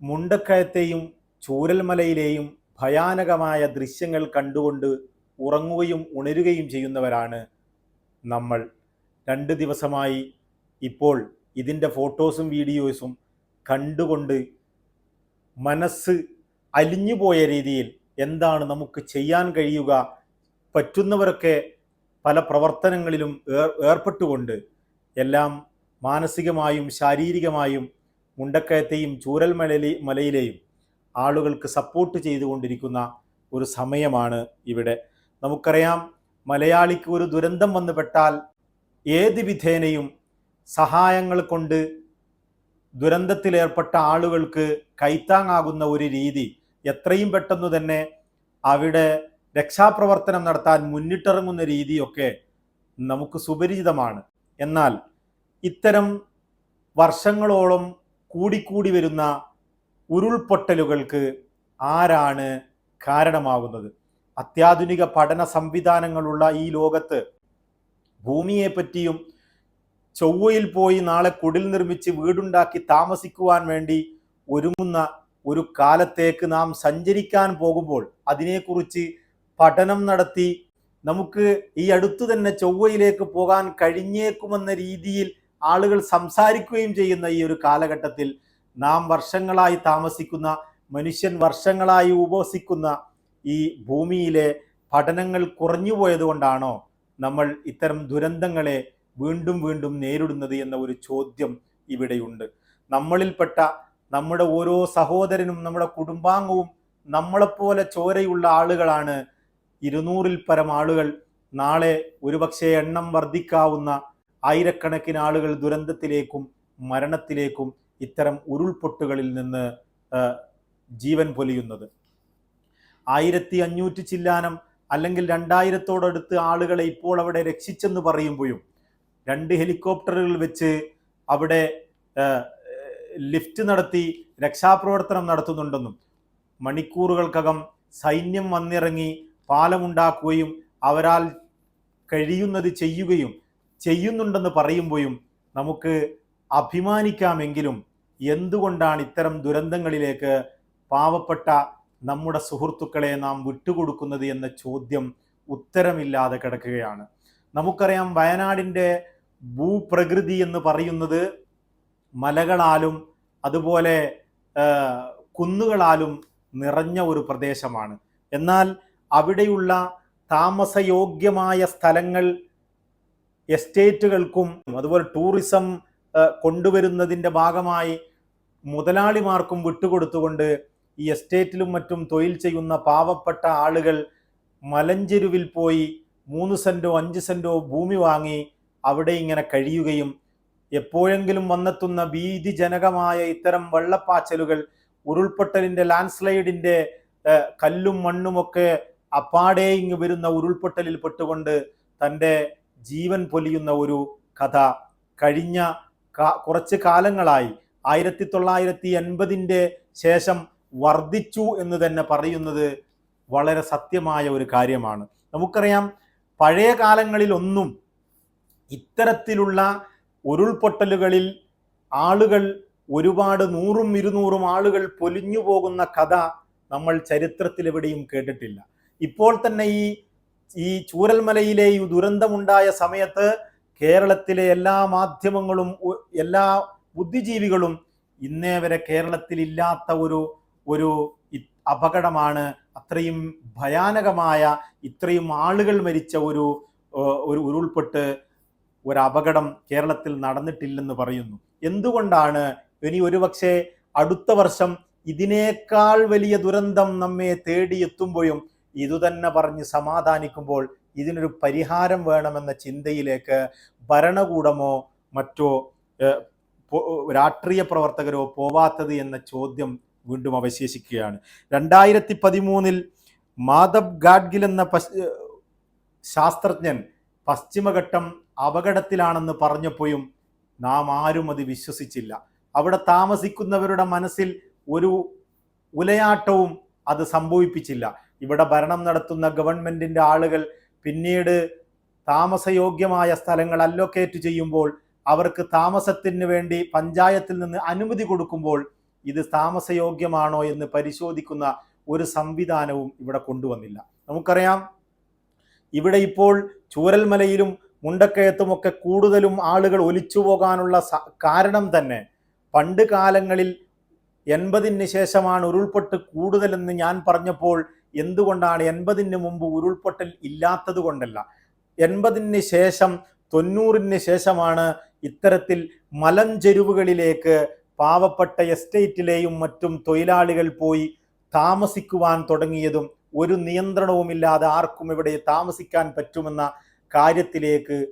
മുണ്ടക്കയത്തെയും ചൂരൽമലയിലെയും ഭയാനകമായ ദൃശ്യങ്ങൾ കണ്ടുകൊണ്ട് ഉറങ്ങുകയും ഉണരുകയും ചെയ്യുന്നവരാണ് നമ്മൾ. രണ്ട് ദിവസമായി ഇപ്പോൾ ഇതിന്റെ ഫോട്ടോസും വീഡിയോസും കണ്ടുകൊണ്ട് മനസ്സ് അലിഞ്ഞുപോയ രീതിയിൽ എന്താണ് നമുക്ക് ചെയ്യാൻ കഴിയുക പറ്റുന്നവരൊക്കെ പല പ്രവർത്തനങ്ങളിലും ഏർ ഏർപ്പെട്ടുകൊണ്ട് എല്ലാം മാനസികമായും ശാരീരികമായും മുണ്ടക്കയത്തെയും ചൂരൽ മലയിലെ മലയിലെയും ആളുകൾക്ക് സപ്പോർട്ട് ചെയ്തുകൊണ്ടിരിക്കുന്ന ഒരു സമയമാണ് ഇവിടെ. നമുക്കറിയാം മലയാളിക്ക് ഒരു ദുരന്തം വന്നുപെട്ടാൽ ഏത് വിധേനയും സഹായങ്ങൾ കൊണ്ട് ദുരന്തത്തിലേർപ്പെട്ട ആളുകൾക്ക് കൈത്താങ്ങാകുന്ന ഒരു രീതി എത്രയും പെട്ടെന്ന് തന്നെ അവിടെ രക്ഷാപ്രവർത്തനം നടത്താൻ മുന്നിട്ടിറങ്ങുന്ന രീതിയൊക്കെ നമുക്ക് സുപരിചിതമാണ്. എന്നാൽ ഇത്തരം വർഷങ്ങളോളം കൂടിക്കൂടി വരുന്ന ഉരുൾപൊട്ടലുകൾക്ക് ആരാണ് കാരണമാകുന്നത്? അത്യാധുനിക പഠന സംവിധാനങ്ങളുള്ള ഈ ലോകത്ത് ഭൂമിയെപ്പറ്റിയും ചൊവ്വയിൽ പോയി നാളെ കുടിൽ നിർമ്മിച്ച് വീടുണ്ടാക്കി താമസിക്കുവാൻ വേണ്ടി ഒരുങ്ങുന്ന ഒരു കാലത്തേക്ക് നാം സഞ്ചരിക്കാൻ പോകുമ്പോൾ അതിനെക്കുറിച്ച് പഠനം നടത്തി നമുക്ക് ഈ അടുത്തു തന്നെ ചൊവ്വയിലേക്ക് പോകാൻ കഴിഞ്ഞേക്കുമെന്ന രീതിയിൽ ആളുകൾ സംസാരിക്കുകയും ചെയ്യുന്ന ഈ ഒരു കാലഘട്ടത്തിൽ നാം വർഷങ്ങളായി താമസിക്കുന്ന മനുഷ്യൻ വർഷങ്ങളായി ഉപസിക്കുന്ന ഈ ഭൂമിയിലെ പഠനങ്ങൾ കുറഞ്ഞു പോയതുകൊണ്ടാണോ നമ്മൾ ഇത്തരം ദുരന്തങ്ങളെ വീണ്ടും വീണ്ടും നേരിടുന്നത് എന്ന ഒരു ചോദ്യം ഇവിടെയുണ്ട്. നമ്മളിൽപ്പെട്ട നമ്മുടെ ഓരോ സഹോദരനും നമ്മുടെ കുടുംബാംഗവും നമ്മളെപ്പോലെ ചോരയുള്ള ആളുകളാണ്. ഇരുന്നൂറിൽ പരം ആളുകൾ നാളെ ഒരുപക്ഷെ എണ്ണം വർദ്ധിക്കാവുന്ന ആയിരക്കണക്കിന് ആളുകൾ ദുരന്തത്തിലേക്കും മരണത്തിലേക്കും ഇത്തരം ഉരുൾപൊട്ടുകളിൽ നിന്ന് ജീവൻ പൊലിയുന്നത്. ആയിരത്തി അഞ്ഞൂറ്റി ചില്ലാനം അല്ലെങ്കിൽ രണ്ടായിരത്തോടടുത്ത് ആളുകളെ ഇപ്പോൾ അവിടെ രക്ഷിച്ചെന്ന് പറയുമ്പോഴും രണ്ട് ഹെലികോപ്റ്ററുകൾ വെച്ച് അവിടെ ലിഫ്റ്റ് നടത്തി രക്ഷാപ്രവർത്തനം നടത്തുന്നുണ്ടെന്നും മണിക്കൂറുകൾക്കകം സൈന്യം വന്നിറങ്ങി പാലമുണ്ടാക്കുകയും അവരാൽ കഴിയുന്നത് ചെയ്യുകയും ചെയ്യുന്നുണ്ടെന്ന് പറയുമ്പോഴും നമുക്ക് അഭിമാനിക്കാമെങ്കിലും എന്തുകൊണ്ടാണ് ഇത്തരം ദുരന്തങ്ങളിലേക്ക് പാവപ്പെട്ട നമ്മുടെ സുഹൃത്തുക്കളെ നാം വിട്ടുകൊടുക്കുന്നത് എന്ന ചോദ്യം ഉത്തരമില്ലാതെ കിടക്കുകയാണ്. നമുക്കറിയാം വയനാടിന്റെ ഭൂപ്രകൃതി എന്ന് പറയുന്നത് മലകളാലും അതുപോലെ കുന്നുകളാലും നിറഞ്ഞ ഒരു പ്രദേശമാണ്. എന്നാൽ അവിടെയുള്ള താമസയോഗ്യമായ സ്ഥലങ്ങൾ എസ്റ്റേറ്റുകൾക്കും അതുപോലെ ടൂറിസം കൊണ്ടുവരുന്നതിന്റെ ഭാഗമായി മുതലാളിമാർക്കും വിട്ടുകൊടുത്തുകൊണ്ട് ഈ എസ്റ്റേറ്റിലും മറ്റും തൊഴിൽ ചെയ്യുന്ന പാവപ്പെട്ട ആളുകൾ മലഞ്ചെരുവിൽ പോയി മൂന്ന് സെന്റോ അഞ്ച് സെന്റോ ഭൂമി വാങ്ങി അവിടെ ഇങ്ങനെ കഴിയുകയും എപ്പോഴെങ്കിലും വന്നെത്തുന്ന ഭീതിജനകമായ ഇത്തരം വെള്ളപ്പാച്ചലുകൾ ഉരുൾപൊട്ടലിന്റെ ലാൻഡ് സ്ലൈഡിന്റെ കല്ലും മണ്ണുമൊക്കെ അപ്പാടെ ഇങ്ങ് വരുന്ന ഉരുൾപൊട്ടലിൽ പെട്ടുകൊണ്ട് തന്റെ ജീവൻ പൊലിയുന്ന ഒരു കഥ കഴിഞ്ഞ കുറച്ച് കാലങ്ങളായി. ആയിരത്തി തൊള്ളായിരത്തി എൺപതിന്റെ ശേഷം വർദ്ധിച്ചു എന്ന് തന്നെ പറയുന്നത് വളരെ സത്യമായ ഒരു കാര്യമാണ്. നമുക്കറിയാം പഴയ കാലങ്ങളിലൊന്നും ഇത്തരത്തിലുള്ള ഉരുൾപൊട്ടലുകളിൽ ആളുകൾ ഒരുപാട് നൂറും ഇരുന്നൂറും ആളുകൾ പൊലിഞ്ഞു പോകുന്ന കഥ നമ്മൾ ചരിത്രത്തിൽ എവിടെയും കേട്ടിട്ടില്ല. ഇപ്പോൾ തന്നെ ഈ ഈ ചൂരൽമലയിലെ ഈ ദുരന്തമുണ്ടായ സമയത്ത് കേരളത്തിലെ എല്ലാ മാധ്യമങ്ങളും എല്ലാ ബുദ്ധിജീവികളും ഇന്നേ വരെ കേരളത്തിൽ ഇല്ലാത്ത ഒരു ഒരു അപകടമാണ്. അത്രയും ഭയാനകമായ ഇത്രയും ആളുകൾ മരിച്ച ഒരു ഒരു ഉരുൾപൊട്ട് ഒരു അപകടം കേരളത്തിൽ നടന്നിട്ടില്ലെന്ന് പറയുന്നു. എന്തുകൊണ്ടാണ് ഇനി ഒരുപക്ഷെ അടുത്ത വർഷം ഇതിനേക്കാൾ വലിയ ദുരന്തം നമ്മെ തേടിയെത്തുമ്പോഴും ഇതുതന്നെ പറഞ്ഞ് സമാധാനിക്കുമ്പോൾ ഇതിനൊരു പരിഹാരം വേണമെന്ന ചിന്തയിലേക്ക് ഭരണകൂടമോ മറ്റോ രാഷ്ട്രീയ പ്രവർത്തകരോ പോവാത്തത് എന്ന ചോദ്യം വീണ്ടും അവശേഷിക്കുകയാണ്. രണ്ടായിരത്തി പതിമൂന്നിൽ മാധവ് ഗാഡ്ഗിൽ എന്ന ശാസ്ത്രജ്ഞൻ പശ്ചിമഘട്ടം അപകടത്തിലാണെന്ന് പറഞ്ഞപ്പോഴും നാം ആരും അത് വിശ്വസിച്ചില്ല. അവിടെ താമസിക്കുന്നവരുടെ മനസ്സിൽ ഒരു ഉലയാട്ടവും അത് സംഭവിപ്പിച്ചില്ല. ഇവിടെ ഭരണം നടത്തുന്ന ഗവൺമെന്റിന്റെ ആളുകൾ പിന്നീട് താമസയോഗ്യമായ സ്ഥലങ്ങൾ അലോക്കേറ്റ് ചെയ്യുമ്പോൾ അവർക്ക് താമസത്തിന് വേണ്ടി പഞ്ചായത്തിൽ നിന്ന് അനുമതി കൊടുക്കുമ്പോൾ ഇത് താമസയോഗ്യമാണോ എന്ന് പരിശോധിക്കുന്ന ഒരു സംവിധാനവും ഇവിടെ കൊണ്ടുവന്നില്ല. നമുക്കറിയാം ഇവിടെ ഇപ്പോൾ ചൂരൽമലയിലും മുണ്ടക്കയത്തുമൊക്കെ കൂടുതലും ആളുകൾ ഒലിച്ചു പോകാനുള്ള കാരണം തന്നെ പണ്ട് കാലങ്ങളിൽ എൺപതിന് ശേഷമാണ് ഉരുൾപൊട്ട് കൂടുതലെന്ന് ഞാൻ പറഞ്ഞപ്പോൾ എന്തുകൊണ്ടാണ് എൺപതിന് മുമ്പ് ഉരുൾപൊട്ടൽ ഇല്ലാത്തത് കൊണ്ടല്ല? എൺപതിന് ശേഷം തൊണ്ണൂറിന് ശേഷമാണ് ഇത്തരത്തിൽ മലഞ്ചെരുവുകളിലേക്ക് പാവപ്പെട്ട എസ്റ്റേറ്റിലെയും മറ്റും തൊഴിലാളികൾ പോയി താമസിക്കുവാൻ തുടങ്ങിയതും ഒരു നിയന്ത്രണവുമില്ലാതെ ആർക്കും ഇവിടെ താമസിക്കാൻ പറ്റുമെന്ന കാര്യത്തിലേക്ക്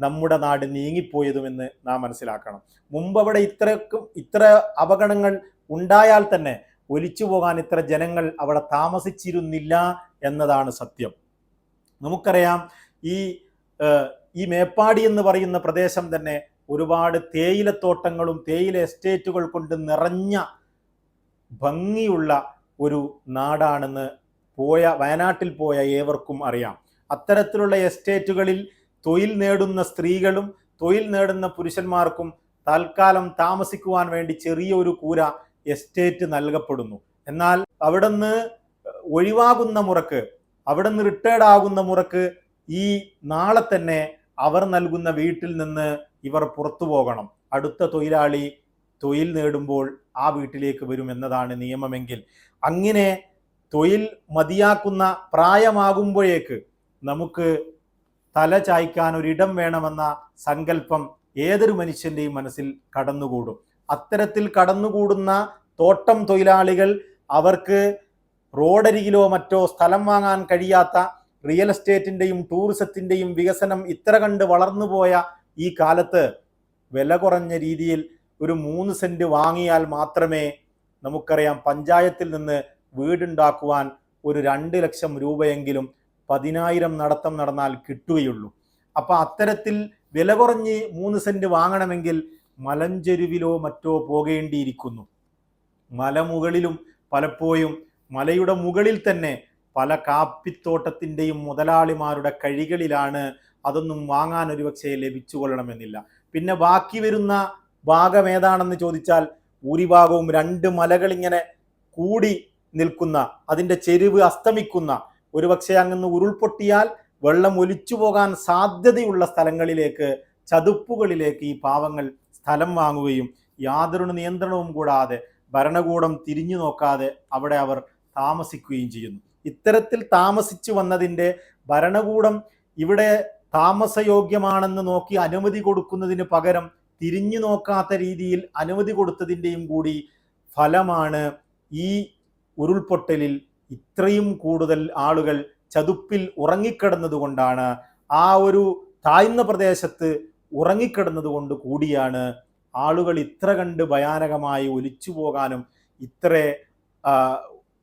നമ്മുടെ നാട് നീങ്ങിപ്പോയതുമെന്ന് നാം മനസ്സിലാക്കണം. മുമ്പ് അവിടെ ഇത്രക്കും ഇത്ര അപകടങ്ങൾ ഉണ്ടായാൽ തന്നെ ഒലിച്ചു പോകാൻ ഇത്ര ജനങ്ങൾ അവിടെ താമസിച്ചിരുന്നില്ല എന്നതാണ് സത്യം. നമുക്കറിയാം ഈ ഈ മേപ്പാടി എന്ന് പറയുന്ന പ്രദേശം തന്നെ ഒരുപാട് തേയിലത്തോട്ടങ്ങളും തേയില എസ്റ്റേറ്റുകൾ കൊണ്ട് നിറഞ്ഞ ഭംഗിയുള്ള ഒരു നാടാണെന്ന് പോയ വയനാട്ടിൽ പോയ ഏവർക്കും അറിയാം. അത്തരത്തിലുള്ള എസ്റ്റേറ്റുകളിൽ തൊഴിൽ നേടുന്ന സ്ത്രീകളും തൊഴിൽ നേടുന്ന പുരുഷന്മാർക്കും തൽക്കാലം താമസിക്കുവാൻ വേണ്ടി ചെറിയ ഒരു കൂര എസ്റ്റേറ്റ് നൽകപ്പെടുന്നു. എന്നാൽ അവിടുന്ന് ഒഴിവാകുന്ന മുറക്ക് അവിടുന്ന് റിട്ടയർഡ് ആകുന്ന മുറക്ക് ഈ നാളെ തന്നെ അവർ നൽകുന്ന വീട്ടിൽ നിന്ന് ഇവർ പുറത്തു പോകണം. അടുത്ത തൊഴിലാളി തൊഴിൽ നേടുമ്പോൾ ആ വീട്ടിലേക്ക് വരും എന്നതാണ് നിയമമെങ്കിൽ. അങ്ങനെ തൊഴിൽ മതിയാക്കുന്ന പ്രായമാകുമ്പോഴേക്ക് നമുക്ക് തല ചായ്ക്കാൻ ഒരിടം വേണമെന്ന സങ്കല്പം ഏതൊരു മനുഷ്യന്റെയും മനസ്സിൽ കടന്നുകൂടും. അത്തരത്തിൽ കടന്നുകൂടുന്ന തോട്ടം തൊഴിലാളികൾ അവർക്ക് റോഡരികിലോ മറ്റോ സ്ഥലം വാങ്ങാൻ കഴിയാത്ത റിയൽ എസ്റ്റേറ്റിന്റെയും ടൂറിസത്തിന്റെയും വികസനം ഇത്ര കണ്ട് വളർന്നുപോയ ഈ കാലത്ത് വില കുറഞ്ഞ രീതിയിൽ ഒരു മൂന്ന് സെന്റ് വാങ്ങിയാൽ മാത്രമേ നമുക്കറിയാം പഞ്ചായത്തിൽ നിന്ന് വീടുണ്ടാക്കുവാൻ ഒരു രണ്ട് ലക്ഷം രൂപയെങ്കിലും പതിനായിരം നടത്തം നടന്നാൽ കിട്ടുകയുള്ളൂ. അപ്പോൾ അത്തരത്തിൽ വില കുറഞ്ഞ് മൂന്ന് സെന്റ് വാങ്ങണമെങ്കിൽ മലഞ്ചെരുവിലോ മറ്റോ പോകേണ്ടിയിരിക്കുന്നു. മലമുകളിലും പലപ്പോഴും മലയുടെ മുകളിൽ തന്നെ പല കാപ്പിത്തോട്ടത്തിന്റെയും മുതലാളിമാരുടെ കഴികളിലാണ് അതൊന്നും വാങ്ങാൻ ഒരുപക്ഷെ ലഭിച്ചു കൊള്ളണമെന്നില്ല പിന്നെ ബാക്കി വരുന്ന ഭാഗം ഏതാണെന്ന് ചോദിച്ചാൽ ഭൂരിഭാഗവും രണ്ട് മലകളിങ്ങനെ കൂടി നിൽക്കുന്ന അതിന്റെ ചെരുവ് അസ്തമിക്കുന്ന ഒരുപക്ഷെ അങ്ങ് ഉരുൾപൊട്ടിയാൽ വെള്ളം ഒലിച്ചു പോകാൻ സാധ്യതയുള്ള സ്ഥലങ്ങളിലേക്ക് ചതുപ്പുകളിലേക്ക് ഈ പാവങ്ങൾ സ്ഥലം വാങ്ങുകയും യാതൊരു നിയന്ത്രണവും കൂടാതെ ഭരണകൂടം തിരിഞ്ഞു നോക്കാതെ അവിടെ അവർ താമസിക്കുകയും ചെയ്യുന്നു. ഇത്തരത്തിൽ താമസിച്ചു വന്നതിന്റെ ഭരണകൂടം ഇവിടെ താമസയോഗ്യമാണെന്ന് നോക്കി അനുമതി കൊടുക്കുന്നതിന് പകരം തിരിഞ്ഞു നോക്കാത്ത രീതിയിൽ അനുമതി കൊടുത്തതിന്റെയും കൂടി ഫലമാണ് ഈ ഉരുൾപൊട്ടലിൽ ഇത്രയും കൂടുതൽ ആളുകൾ ചതുപ്പിൽ ഉറങ്ങിക്കിടന്നതുകൊണ്ടാണ് ആ ഒരു താഴ്ന്ന പ്രദേശത്ത് ഉറങ്ങിക്കിടന്നത് കൊണ്ട് കൂടിയാണ് ആളുകൾ ഇത്ര കണ്ട് ഭയാനകമായി ഒലിച്ചു പോകാനും ഇത്ര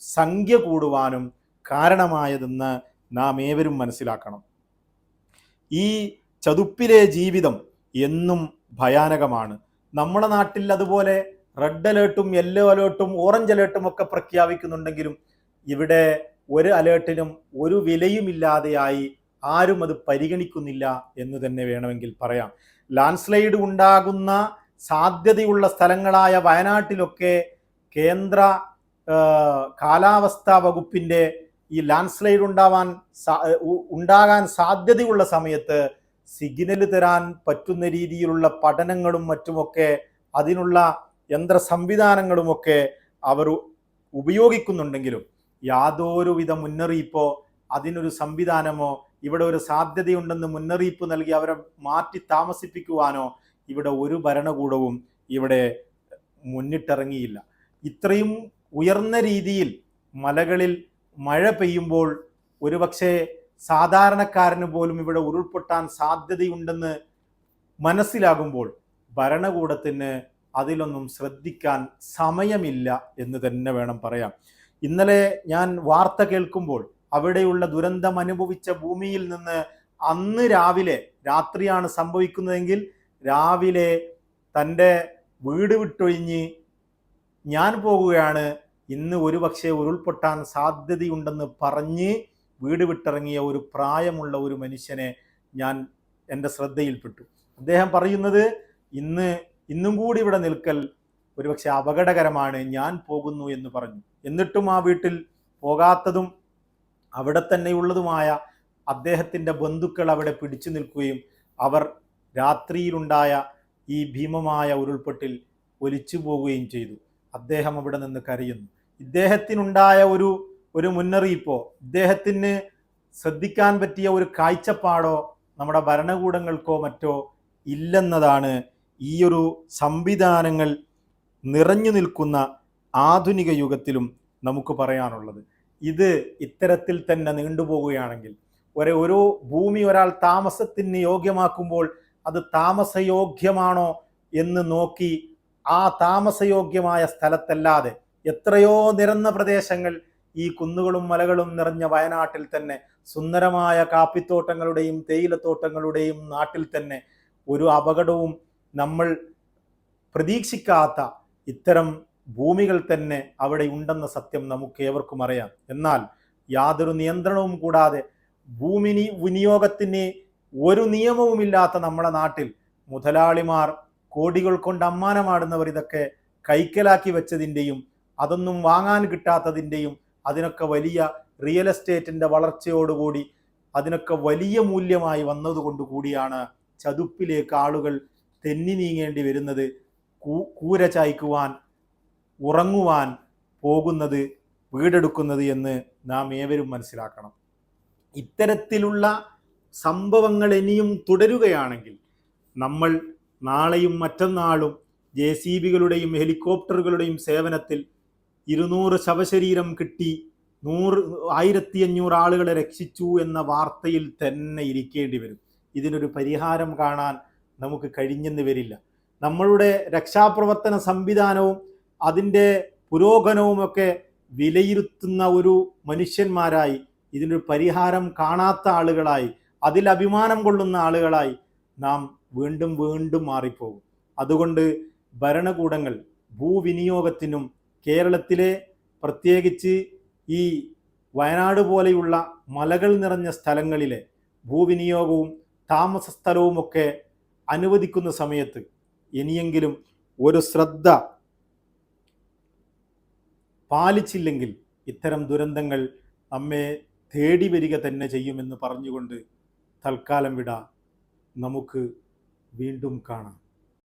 സംഖ്യ കൂടുവാനും കാരണമായതെന്ന് നാം ഏവരും മനസ്സിലാക്കണം. ഈ ചതുപ്പിലെ ജീവിതം എന്നും ഭയാനകമാണ്. നമ്മുടെ നാട്ടിൽ അതുപോലെ റെഡ് അലേർട്ടും യെല്ലോ അലേർട്ടും ഓറഞ്ച് അലേർട്ടും ഒക്കെ പ്രഖ്യാപിക്കുന്നുണ്ടെങ്കിലും ഇവിടെ ഒരു അലേർട്ടിനും ഒരു വിലയുമില്ലാതെയായി ആരും അത് പരിഗണിക്കുന്നില്ല എന്ന് തന്നെ വേണമെങ്കിൽ പറയാം. ലാൻഡ് സ്ലൈഡ് ഉണ്ടാകുന്ന സാധ്യതയുള്ള സ്ഥലങ്ങളായ വയനാട്ടിലൊക്കെ കേന്ദ്ര കാലാവസ്ഥാ വകുപ്പിന്റെ ഈ ലാൻഡ് സ്ലൈഡ് ഉണ്ടാവാൻ ഉണ്ടാകാൻ സാധ്യതയുള്ള സമയത്ത് സിഗ്നൽ തരാൻ പറ്റുന്ന രീതിയിലുള്ള പഠനങ്ങളും മറ്റുമൊക്കെ അതിനുള്ള യന്ത്ര സംവിധാനങ്ങളുമൊക്കെ അവർ ഉപയോഗിക്കുന്നുണ്ടെങ്കിലും യാതൊരുവിധ മുന്നറിയിപ്പോ അതിനൊരു സംവിധാനമോ ഇവിടെ ഒരു സാധ്യതയുണ്ടെന്ന് മുന്നറിയിപ്പ് നൽകി അവരെ മാറ്റി താമസിപ്പിക്കുവാനോ ഇവിടെ ഒരു ഭരണകൂടവും ഇവിടെ മുന്നിട്ടിറങ്ങിയില്ല. ഇത്രയും ഉയർന്ന രീതിയിൽ മലകളിൽ മഴ പെയ്യുമ്പോൾ ഒരുപക്ഷെ സാധാരണക്കാരന് പോലും ഇവിടെ ഉരുൾപൊട്ടാൻ സാധ്യതയുണ്ടെന്ന് മനസ്സിലാകുമ്പോൾ ഭരണകൂടത്തിന് അതിലൊന്നും ശ്രദ്ധിക്കാൻ സമയമില്ല എന്ന് തന്നെ വേണം പറയാം ഇന്നലെ ഞാൻ വാർത്ത കേൾക്കുമ്പോൾ അവിടെയുള്ള ദുരന്തം അനുഭവിച്ച ഭൂമിയിൽ നിന്ന് അന്ന് രാവിലെ രാത്രിയാണ് സംഭവിക്കുന്നതെങ്കിൽ രാവിലെ തന്റെ വീട് വിട്ടൊഴിഞ്ഞ് ഞാൻ പോകുകയാണ്. ഇന്ന് ഒരുപക്ഷെ ഉരുൾപൊട്ടാൻ സാധ്യതയുണ്ടെന്ന് പറഞ്ഞ് വീട് വിട്ടിറങ്ങിയ ഒരു പ്രായമുള്ള ഒരു മനുഷ്യനെ ഞാൻ എന്റെ ശ്രദ്ധയിൽപ്പെട്ടു. അദ്ദേഹം പറയുന്നത് ഇന്ന് ഇന്നും കൂടി ഇവിടെ നിൽക്കൽ ഒരുപക്ഷെ അപകടകരമാണ്. ഞാൻ പോകുന്നു എന്ന് പറഞ്ഞു. എന്നിട്ടും ആ വീട്ടിൽ പോകാത്തതും അവിടെ തന്നെയുള്ളതുമായ അദ്ദേഹത്തിന്റെ ബന്ധുക്കൾ അവിടെ പിടിച്ചു നിൽക്കുകയും അവർ രാത്രിയിലുണ്ടായ ഈ ഭീമമായ ഉരുൾപൊട്ടിൽ ഒലിച്ചു പോവുകയും ചെയ്തു. അദ്ദേഹം അവിടെ നിന്ന് കരയുന്നു. ഇദ്ദേഹത്തിനുണ്ടായ ഒരു ഒരു മുന്നറിയിപ്പോ ഇദ്ദേഹത്തിന് ശ്രദ്ധിക്കാൻ പറ്റിയ ഒരു കാഴ്ചപ്പാടോ നമ്മുടെ ഭരണകൂടങ്ങൾക്കോ മറ്റോ ഇല്ലെന്നതാണ് ഈ ഒരു സംവിധാനങ്ങൾ നിറഞ്ഞു നിൽക്കുന്ന ആധുനിക യുഗത്തിലും നമുക്ക് പറയാനുള്ളത്. ഇത് ഇത്തരത്തിൽ തന്നെ നീണ്ടുപോകുകയാണെങ്കിൽ ഒരേ ഒരു ഭൂമി ഒരാൾ താമസത്തിന് യോഗ്യമാക്കുമ്പോൾ അത് താമസയോഗ്യമാണോ എന്ന് നോക്കി ആ താമസയോഗ്യമായ സ്ഥലത്തല്ലാതെ എത്രയോ നിരന്ന പ്രദേശങ്ങൾ ഈ കുന്നുകളും മലകളും നിറഞ്ഞ വയനാട്ടിൽ തന്നെ സുന്ദരമായ കാപ്പിത്തോട്ടങ്ങളുടെയും തേയിലത്തോട്ടങ്ങളുടെയും നാട്ടിൽ തന്നെ ഒരു അപകടവും നമ്മൾ പ്രതീക്ഷിക്കാത്ത ഇത്തരം ഭൂമികൾ തന്നെ അവിടെ ഉണ്ടെന്ന സത്യം നമുക്ക് ഏവർക്കും അറിയാം. എന്നാൽ യാതൊരു നിയന്ത്രണവും കൂടാതെ ഭൂമിനി വിനിയോഗത്തിന് ഒരു നിയമവുമില്ലാത്ത നമ്മുടെ നാട്ടിൽ മുതലാളിമാർ കോടികൾ കൊണ്ട് അമ്മാനമാടുന്നവർ ഇതൊക്കെ കൈക്കലാക്കി വെച്ചതിന്റെയും അതൊന്നും വാങ്ങാൻ കിട്ടാത്തതിന്റെയും അതിനൊക്കെ വലിയ റിയൽ എസ്റ്റേറ്റിന്റെ വളർച്ചയോടുകൂടി അതിനൊക്കെ വലിയ മൂല്യമായി വന്നതുകൊണ്ട് കൂടിയാണ് ചതുപ്പിലേക്ക് ആളുകൾ തെന്നി നീങ്ങേണ്ടി വരുന്നത്. കൂര ചായ്ക്കുവാൻ ഉറങ്ങുവാൻ പോകുന്നത് വീടെടുക്കുന്നത് എന്ന് നാം ഏവരും മനസ്സിലാക്കണം. ഇത്തരത്തിലുള്ള സംഭവങ്ങൾ ഇനിയും തുടരുകയാണെങ്കിൽ നമ്മൾ നാളെയും മറ്റന്നാളും ജെ സി ബികളുടെയും ഹെലികോപ്റ്ററുകളുടെയും സേവനത്തിൽ ഇരുന്നൂറ് ശവശരീരം കിട്ടി നൂറ് ആയിരത്തി അഞ്ഞൂറ് ആളുകളെ രക്ഷിച്ചു എന്ന വാർത്തയിൽ തന്നെ ഇരിക്കേണ്ടി വരും. ഇതിനൊരു പരിഹാരം കാണാൻ നമുക്ക് കഴിഞ്ഞെന്ന് വരില്ല. നമ്മളുടെ രക്ഷാപ്രവർത്തന സംവിധാനവും അതിന്റെ പുരോഗമനവുമൊക്കെ വിലയിരുത്തുന്ന ഒരു മനുഷ്യന്മാരായി ഇതിനൊരു പരിഹാരം കാണാത്ത ആളുകളായി അതിൽ അഭിമാനം കൊള്ളുന്ന ആളുകളായി നാം വീണ്ടും വീണ്ടും മാറിപ്പോകും. അതുകൊണ്ട് ഭരണകൂടങ്ങൾ ഭൂവിനിയോഗത്തിനും കേരളത്തിലെ പ്രത്യേകിച്ച് ഈ വയനാട് പോലെയുള്ള മലകൾ നിറഞ്ഞ സ്ഥലങ്ങളിലെ ഭൂവിനിയോഗവും താമസ സ്ഥലവുമൊക്കെ അനുവദിക്കുന്ന സമയത്ത് ഇനിയെങ്കിലും ഒരു ശ്രദ്ധ പാലിച്ചില്ലെങ്കിൽ ഇത്തരം ദുരന്തങ്ങൾ നമ്മെ തേടി വരിക തന്നെ ചെയ്യുമെന്ന് പറഞ്ഞുകൊണ്ട് തൽക്കാലം വിട. നമുക്ക് വീണ്ടും കാണാം.